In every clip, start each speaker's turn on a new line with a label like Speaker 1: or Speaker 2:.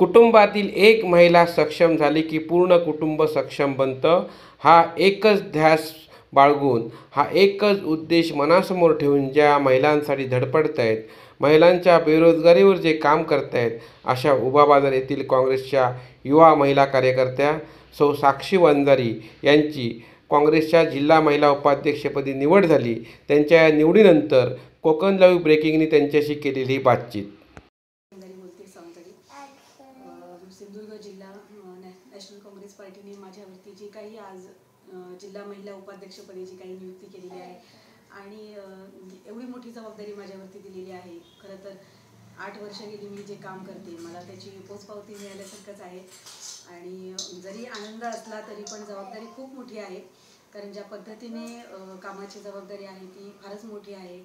Speaker 1: कुटुंबातील एक महिला सक्षम झाली की पूर्ण कुटुंब सक्षम बनतं. हा एकच ध्यास बाळगून हा एकच उद्देश मनासमोर ठेवून ज्या महिलांसाठी धडपडत आहेत महिलांच्या बेरोजगारीवर जे काम करत आहेत अशा उभा बाजार येथील काँग्रेसच्या युवा महिला कार्यकर्त्या सौ साक्षी वंजारी यांची काँग्रेसच्या जिल्हा महिला उपाध्यक्षपदी निवड झाली. त्यांच्या या निवडीनंतर कोकण लाईव्ह ब्रेकिंगने त्यांच्याशी केलेली बातचीत
Speaker 2: सावंतारी बोलते सावंतारी अं, सिंधुदुर्ग जिल्हा अं, नॅ- नॅशनल काँग्रेस पार्टीने माझ्यावरती जी काही आज जिल्हा महिला उपाध्यक्षपदी जी काही नियुक्ती केलेली आहे आणि एवढी मोठी जबाबदारी माझ्यावरती दिलेली आहे. खरं तर आठ वर्ष गेली मी जे काम करते मला त्याची पोचपावती मिळाल्यासारखंच आहे. आणि जरी आनंद असला तरी पण जबाबदारी खूप मोठी आहे. कारण ज्या पद्धतीने कामाची जबाबदारी आहे ती फारच मोठी आहे.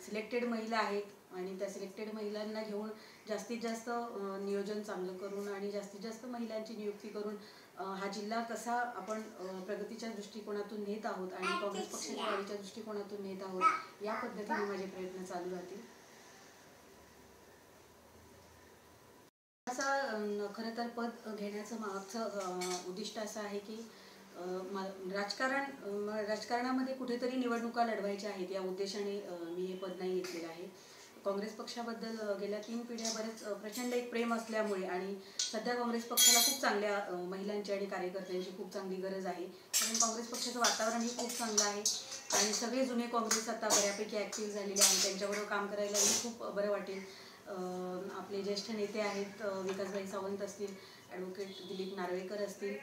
Speaker 2: सिलेक्टेड महिला आहेत आणि त्या सिलेक्टेड महिलांना घेऊन जास्तीत जास्त नियोजन चांगलं करून आणि जास्तीत जास्त महिलांची नियुक्ती करून हा जिल्हा कसा आपण प्रगतीच्या दृष्टिकोनातून नेत आहोत आणि काँग्रेस पक्षाच्या वाढीच्या दृष्टिकोनातून नेत आहोत या पद्धतीने माझे प्रयत्न चालू राहतील. असा खरं तर पद घेण्याचं मागचं उद्दिष्ट असं आहे की राजकारण राजकारणामध्ये कुठेतरी निवडणुका लढवायच्या आहेत या उद्देशाने मी हे पद नाही घेतलेलं आहे. काँग्रेस पक्षाबद्दल गेल्या तीन पिढ्या बरेच प्रचंड एक प्रेम असल्यामुळे आणि सध्या काँग्रेस पक्षाला खूप चांगल्या महिलांची आणि कार्यकर्त्यांची खूप चांगली गरज आहे. कारण काँग्रेस पक्षाचं वातावरणही खूप चांगलं आहे आणि सगळे जुने काँग्रेस आता बऱ्यापैकी ॲक्टिव्ह झालेले आहेत. त्यांच्याबरोबर काम करायलाही खूप बरं वाटेल. आपले ज्येष्ठ नेते आहेत विकासभाई सावंत असतील ॲडव्होकेट दिलीप नार्वेकर असतील.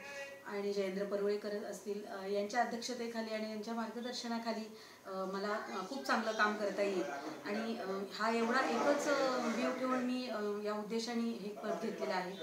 Speaker 2: आणि जयेंद्र परवळेकर असतील यांच्या अध्यक्षतेखाली आणि यांच्या मार्गदर्शनाखाली मला खूप चांगलं काम करता येईल. आणि हा एवढा एकच व्ह्यू ठेवून मी या उद्देशाने हे पद घेतलेलं आहे.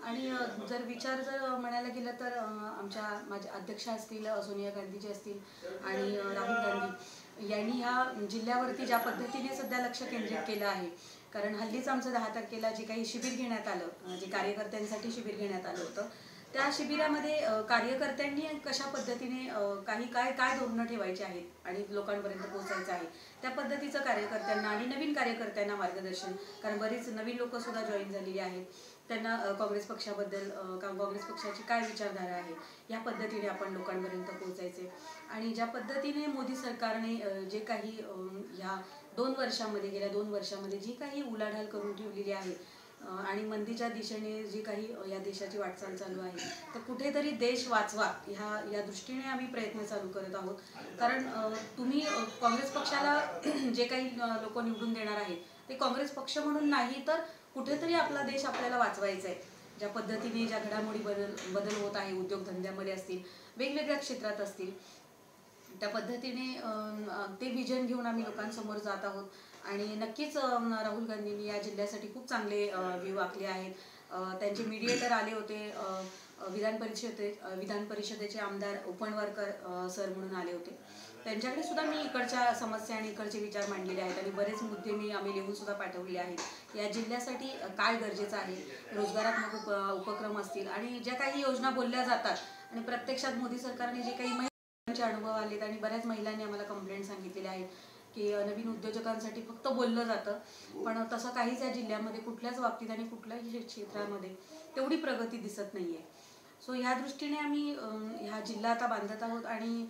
Speaker 2: आणि जर विचार जर म्हणायला गेलं तर आमच्या माझ्या अध्यक्षा असतील सोनिया गांधीजी असतील आणि राहुल गांधी यांनी ह्या जिल्ह्यावरती ज्या पद्धतीने सध्या लक्ष केंद्रित केलं आहे कारण हल्लीच आमचं दहा तारखेला जे काही शिबिर घेण्यात आलं जे कार्यकर्त्यांसाठी शिबिर घेण्यात आलं होतं त्या शिबिरामध्ये कार्यकर्त्यांनी कशा पद्धतीने काही काय काय धोरणं ठेवायची आहेत आणि लोकांपर्यंत पोहोचायचं आहे त्या पद्धतीचं कार्यकर्त्यांना आणि नवीन कार्यकर्त्यांना मार्गदर्शन कारण बरीच नवीन लोक सुद्धा जॉईन झालेली आहेत. त्यांना काँग्रेस पक्षाबद्दल का- काँग्रेस पक्षाची काय विचारधारा आहे या पद्धतीने आपण लोकांपर्यंत पोहोचायचे. आणि ज्या पद्धतीने मोदी सरकारने जे काही ह्या दोन वर्षामध्ये गेल्या दोन वर्षामध्ये जी काही उलाढाल करून ठेवलेली आहे आणि मंदीच्या दिशेने जी काही या देशाची वाटचाल चालू आहे तर कुठेतरी देश वाचवा ह्या या दृष्टीने आम्ही प्रयत्न चालू करत आहोत. कारण तुम्ही काँग्रेस पक्षाला जे काही लोक निवडून देणार आहेत ते काँग्रेस पक्ष म्हणून नाही तर कुठेतरी आपला देश आपल्याला वाचवायचा आहे ज्या पद्धतीने ज्या घडामोडी बदल बदल होत आहे उद्योगधंद्यामध्ये असतील वेगवेगळ्या क्षेत्रात असतील त्या पद्धतीने ते विजन घेऊन आम्ही लोकांसमोर जात आहोत. आणि नक्कीच राहुल गांधींनी या जिल्ह्यासाठी खूप चांगले व्ह्यू आखले आहेत. त्यांचे मीडिएटर आले होते विधान परिषदे विधान परिषदेचे आमदार उपणवारकर सर म्हणून आले होते. त्यांच्याकडे सुद्धा मी इकडच्या समस्या आणि इकडचे विचार मांडलेले आहेत आणि बरेच मुद्दे मी आम्ही लिहून सुद्धा पाठवले आहेत. या जिल्ह्यासाठी काय गरजेचं आहे? रोजगारात्मक उप उपक्रम असतील आणि ज्या काही योजना बोलल्या जातात आणि प्रत्यक्षात मोदी सरकारने जे काही अनुभव आलेत आणि बऱ्याच महिलांनी आम्हाला कंप्लेंट सांगितलेल्या आहेत की नवीन उद्योजकांसाठी फक्त बोललं जातं. पण तसं काहीच या जिल्ह्यामध्ये कुठल्याच बाबतीत आणि कुठल्याही क्षेत्रामध्ये तेवढी प्रगती दिसत नाही आहे सो ह्या दृष्टीने आम्ही ह्या हा जिल्हा आता बांधत आहोत आणि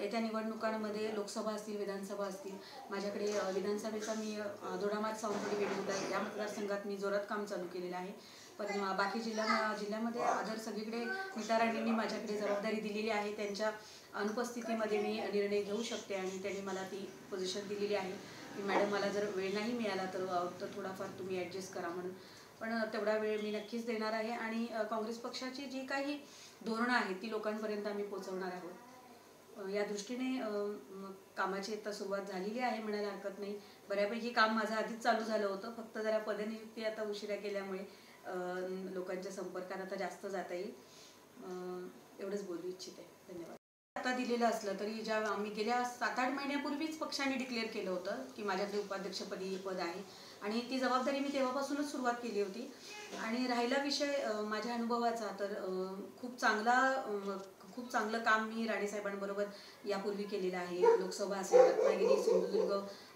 Speaker 2: येत्या निवडणुकांमध्ये लोकसभा असतील विधानसभा असतील माझ्याकडे विधानसभेचा मी दोडामात दोडामार्ग सावंतवाडी आहे या मतदारसंघात मी जोरात काम चालू केलेलं आहे. पण बाकी जिल्हा जिल्ह्यामध्ये आदर सगळीकडे मिताराणींनी माझ्याकडे जबाबदारी दिलेली आहे. त्यांच्या अनुपस्थितीमध्ये मी निर्णय घेऊ शकते आणि त्यांनी मला ती पोझिशन दिलेली आहे. की मॅडम मला जर वेळ नाही मिळाला तर तर थोडाफार तुम्ही ॲडजस्ट करा म्हणून. पण तेवढा वेळ मी नक्कीच देणार आहे आणि काँग्रेस पक्षाची जी काही धोरणं आहेत ती लोकांपर्यंत आम्ही पोहोचवणार आहोत. या दृष्टीने कामाची आता सुरुवात झालेली आहे म्हणायला हरकत नाही. बऱ्यापैकी काम माझं आधीच चालू झालं होतं. फक्त जरा पदनियुक्ती आता उशिरा केल्यामुळे लोकांच्या संपर्कात आता जास्त जाता येईल. एवढंच बोलू इच्छिते. धन्यवाद. आता दिलेलं असलं तरी ज्या आम्ही गेल्या सात आठ महिन्यापूर्वीच पक्षाने डिक्लेअर केलं होतं की माझ्याकडे उपाध्यक्षपदी पद आहे. आणि ती जबाबदारी मी तेव्हापासूनच सुरुवात केली होती. आणि राहिला विषय माझ्या अनुभवाचा तर खूप चांगला खूप चांगलं काम मी राणेसाहेबांबरोबर यापूर्वी केलेलं आहे. लोकसभा असेल रत्नागिरी सिंधुदुर्ग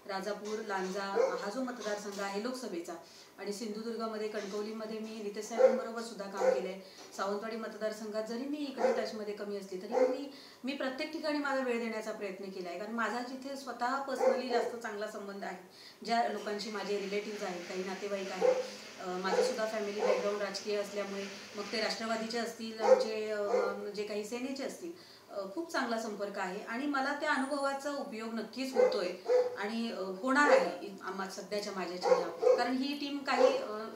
Speaker 2: राजापूर लांजा हा जो मतदारसंघ आहे लोकसभेचा आणि सिंधुदुर्गामध्ये कणकवलीमध्ये मी नितेश साहेबांबरोबर सुद्धा काम केलं आहे सावंतवाडी मतदारसंघात जरी मी इकडे टचमध्ये कमी असली तरी मी मी प्रत्येक ठिकाणी माझा वेळ देण्याचा प्रयत्न केला आहे कारण माझा जिथे स्वतः पर्सनली जास्त चांगला संबंध आहे ज्या लोकांशी माझे रिलेटिव्ज आहेत काही नातेवाईक आहेत अं, सुद्धा फॅमिली बॅकग्राऊंड राजकीय असल्यामुळे मग ते राष्ट्रवादीचे असतील आमचे जे काही सेनेचे असतील खूप चांगला संपर्क आहे. आणि मला त्या अनुभवाचा उपयोग नक्कीच होतोय आणि होणार आहे सध्याच्या माझ्या जिल्ह्यात कारण ही टीम काही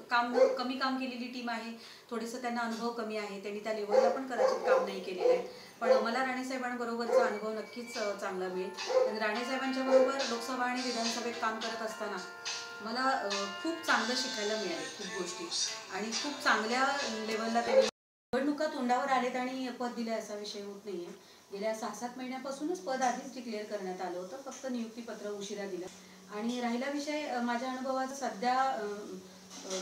Speaker 2: काम कमी काम केलेली टीम आहे. थोडंसं त्यांना अनुभव कमी आहे. त्यांनी त्या लेवलला पण कदाचित काम नाही केलेलं आहे. पण मला राणेसाहेबांबरोबरचा अनुभव नक्कीच चांगला मिळेल. आणि राणेसाहेबांच्या बरोबर लोकसभा आणि विधानसभेत काम करत असताना मला खूप चांगलं शिकायला मिळालं खूप गोष्टी. आणि खूप चांगल्या लेवलला त्यांनी निवडणुका तोंडावर आलेत आणि पद दिले असा विषय होत नाहीये. गेल्या सहा सात महिन्यापासूनच पद आधीच डिक्लेअर करण्यात आलं होतं. फक्त नियुक्तीपत्र उशिरा दिलं. आणि राहिला विषय माझ्या अनुभवाचा सध्या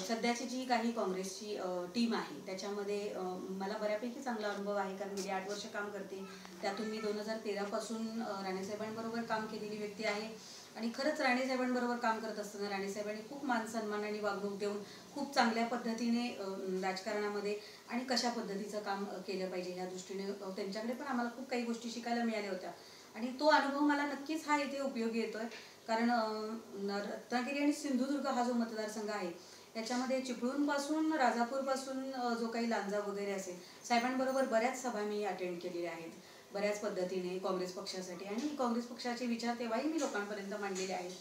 Speaker 2: सध्याची जी काही काँग्रेसची टीम आहे त्याच्यामध्ये मला बऱ्यापैकी चांगला अनुभव आहे. कारण गेली आठ वर्ष काम करते त्यातून मी दोन हजार तेरापासून राणेसाहेबांबरोबर काम केलेली व्यक्ती आहे. आणि खरंच राणेसाहेबांबरोबर काम करत असताना राणेसाहेबांनी खूप मान सन्मान आणि वागणूक देऊन खूप चांगल्या पद्धतीने राजकारणामध्ये आणि कशा पद्धतीचं काम केलं पाहिजे या दृष्टीने त्यांच्याकडे पण आम्हाला खूप काही गोष्टी शिकायला मिळाल्या होत्या. आणि तो अनुभव मला नक्कीच हा इथे उपयोगी येतोय. कारण रत्नागिरी आणि सिंधुदुर्ग हा जो मतदारसंघ आहे याच्यामध्ये चिपळूणपासून राजापूरपासून जो काही लांजा वगैरे असेल साहेबांबरोबर बऱ्याच सभा मी अटेंड केलेल्या आहेत. बऱ्याच पद्धतीने काँग्रेस पक्षासाठी. आणि काँग्रेस पक्षाचे विचार तेव्हाही मी लोकांपर्यंत मांडलेले आहेत.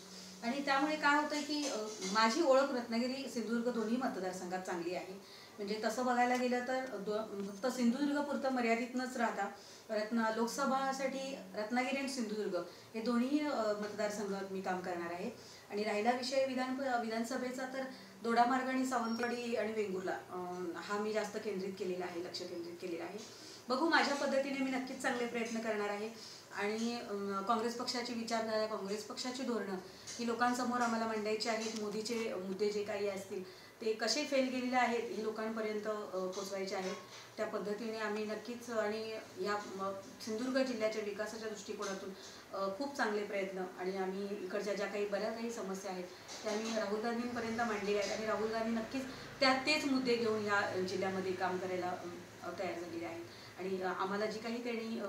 Speaker 2: आणि त्यामुळे काय होतं की माझी ओळख रत्नागिरी सिंधुदुर्ग दोन्ही मतदारसंघात चांगली आहे. म्हणजे तसं बघायला गेलं तर दो- फक्त सिंधुदुर्ग पुरतं मर्यादित नच राहता. रत्न लोकसभासाठी रत्नागिरी आणि सिंधुदुर्ग हे दोन्ही मतदारसंघात मी काम करणार आहे. आणि राहिला विषय विधान विधानसभेचा तर दोडामार्ग आणि सावंतवाडी आणि वेंगुर्ला हा मी जास्त केंद्रित केलेला आहे लक्ष केंद्रित केलेला आहे. बघू माझ्या पद्धतीने मी नक्कीच चांगले प्रयत्न करणार आहे. आणि काँग्रेस पक्षाची विचारधारा काँग्रेस पक्षाची धोरणं ही लोकांसमोर आम्हाला मांडायची आहेत. मोदीचे मुद्दे जे काही असतील ते कसे फेल गेलेले आहेत हे लोकांपर्यंत पोचवायचे आहेत. त्या पद्धतीने आम्ही नक्कीच आणि या सिंधुदुर्ग जिल्ह्याच्या विकासाच्या दृष्टिकोनातून खूप चांगले प्रयत्न आणि आम्ही इकडच्या ज्या काही बऱ्या काही समस्या आहेत त्या आम्ही राहुल गांधींपर्यंत मांडलेल्या आहेत. आणि राहुल गांधी नक्कीच त्या तेच मुद्दे घेऊन ह्या जिल्ह्यामध्ये काम करायला तयार झालेले आहेत. आणि आम्हाला जी काही त्यांनी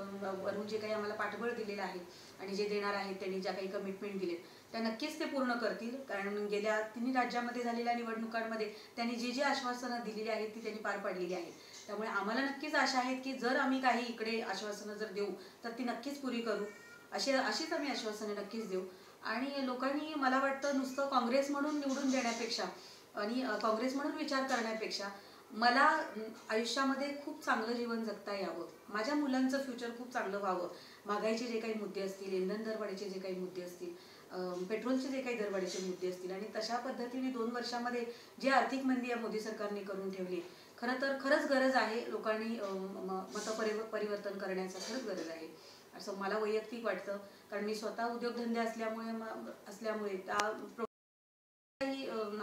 Speaker 2: वरून जे काही आम्हाला पाठबळ दिलेलं आहे आणि जे देणार आहेत त्यांनी ज्या काही कमिटमेंट दिले त्या नक्कीच ते पूर्ण करतील. कारण गेल्या तिन्ही राज्यामध्ये झालेल्या निवडणुकांमध्ये त्यांनी जे जे आश्वासनं दिलेली आहेत ती त्यांनी पार पाडलेली आहेत. त्यामुळे आम्हाला नक्कीच आशा आहे की जर आम्ही काही इकडे आश्वासनं जर देऊ तर ती नक्कीच पुरी करू. अशी अशीच आम्ही आश्वासनं नक्कीच देऊ. आणि लोकांनी मला वाटतं नुसतं काँग्रेस म्हणून निवडून देण्यापेक्षा आणि काँग्रेस म्हणून विचार करण्यापेक्षा मला आयुष्यामध्ये खूप चांगलं जीवन जगता यावं. माझ्या मुलांचं फ्युचर खूप चांगलं व्हावं. महागाईचे जे काही मुद्दे असतील इंधन दरवाढीचे जे काही मुद्दे असतील पेट्रोलचे जे काही दरवाढीचे मुद्दे असतील आणि तशा पद्धतीने दोन वर्षामध्ये जी आर्थिक मंदी या मोदी सरकारने करून ठेवली खरं तर खरंच गरज आहे लोकांनी म- मतपरिव परिवर्तन करण्याचा खरंच गरज आहे. असं मला वैयक्तिक वाटतं. कारण मी स्वतः उद्योगधंदे असल्यामुळे असल्यामुळे त्या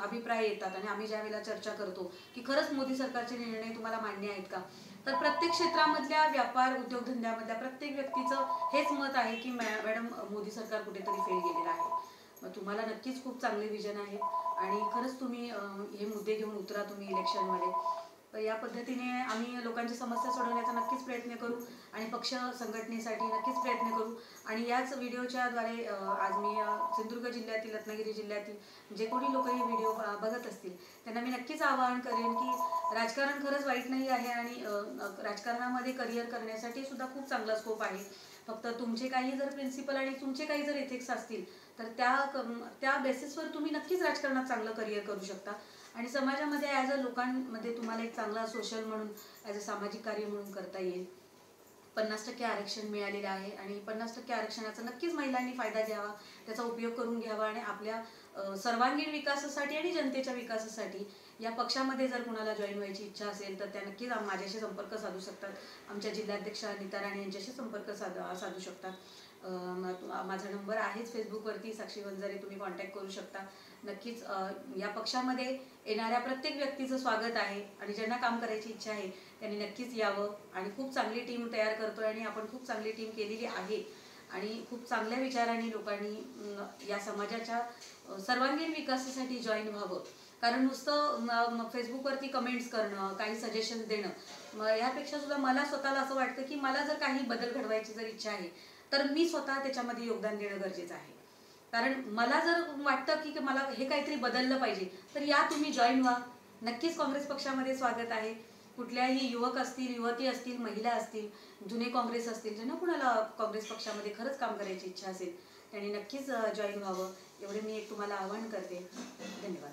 Speaker 2: अभिप्राय येतात आणि आम्ही ज्या वेळेला चर्चा करतो की खरंच मोदी सरकारचे निर्णय तुम्हाला मान्य आहेत का? तर प्रत्येक क्षेत्रामधल्या व्यापार उद्योगधंद्यामधल्या प्रत्येक व्यक्तीचं हेच मत आहे की मॅडम मोदी सरकार कुठेतरी फेल गेलेलं आहे. तुम्हाला नक्कीच खूप चांगले विजन आहे. आणि खरंच तुम्ही हे मुद्दे घेऊन उतरा तुम्ही इलेक्शनमध्ये. तर या पद्धतीने आम्ही लोकांची समस्या सोडवण्याचा नक्कीच प्रयत्न करू आणि पक्ष संघटनेसाठी नक्कीच प्रयत्न करू. आणि याच व्हिडिओच्या द्वारे आज मी सिंधुदुर्ग जिल्ह्यातील रत्नागिरी जिल्ह्यातील जे कोणी लोक हे व्हिडिओ बघत असतील त्यांना मी नक्कीच आवाहन करेन की राजकारण खरंच वाईट नाही आहे आणि राजकारणामध्ये करिअर करण्यासाठी सुद्धा खूप चांगला स्कोप आहे. फक्त तुमचे काही जर प्रिन्सिपल आणि तुमचे काही जर एथिक्स असतील तर त्या त्या बेसिसवर तुम्ही नक्कीच राजकारणात चांगलं करिअर करू शकता. आणि समाजामध्ये ॲज अ लोकांमध्ये तुम्हाला एक चांगला सोशल म्हणून ॲज अ सामाजिक कार्य म्हणून करता येईल. पन्नास टक्के आरक्षण मिळालेलं आहे आणि पन्नास टक्के आरक्षणाचा नक्कीच महिलांनी फायदा घ्यावा त्याचा उपयोग करून घ्यावा आणि आपल्या सर्वांगीण विकासासाठी आणि जनतेच्या विकासासाठी या पक्षामध्ये जर कुणाला जॉईन व्हायची इच्छा असेल तर त्या नक्कीच माझ्याशी संपर्क साधू शकतात. आमच्या जिल्हाध्यक्षा नीता राणे यांच्याशी संपर्क साध साधू शकतात. माझा नंबर आहेच फेसबुकवरती. साक्षी वंजारे तुम्ही कॉन्टॅक्ट करू शकता. नक्कीच या पक्षामध्ये येणाऱ्या प्रत्येक व्यक्तीचं स्वागत आहे आणि ज्यांना काम करायची इच्छा आहे त्यांनी नक्कीच यावं. आणि खूप चांगली टीम तयार करतोय आणि आपण खूप चांगली टीम केलेली आहे. आणि खूप चांगल्या विचारांनी लोकांनी या समाजाच्या सर्वांगीण विकासासाठी जॉईन व्हावं. कारण नुसतं फेसबुकवरती कमेंट्स करणं काही सजेशन देणं मग यापेक्षा सुद्धा मला स्वतःला असं वाटतं की मला जर काही बदल घडवायची जर इच्छा आहे तर मी स्वतः त्याच्यामध्ये योगदान देणं गरजेचं आहे. कारण मला जर वाटतं की मला हे काहीतरी बदललं पाहिजे तर या तुम्ही जॉईन व्हा. नक्कीच काँग्रेस पक्षामध्ये स्वागत आहे. कुठल्याही युवक असतील युवती असतील महिला असतील जुने काँग्रेस असतील ज्यांना कुणाला काँग्रेस पक्षामध्ये खरंच काम करायची इच्छा असेल त्यांनी नक्कीच जॉईन व्हावं. एवढे मी एक तुम्हाला आवाहन करते. धन्यवाद.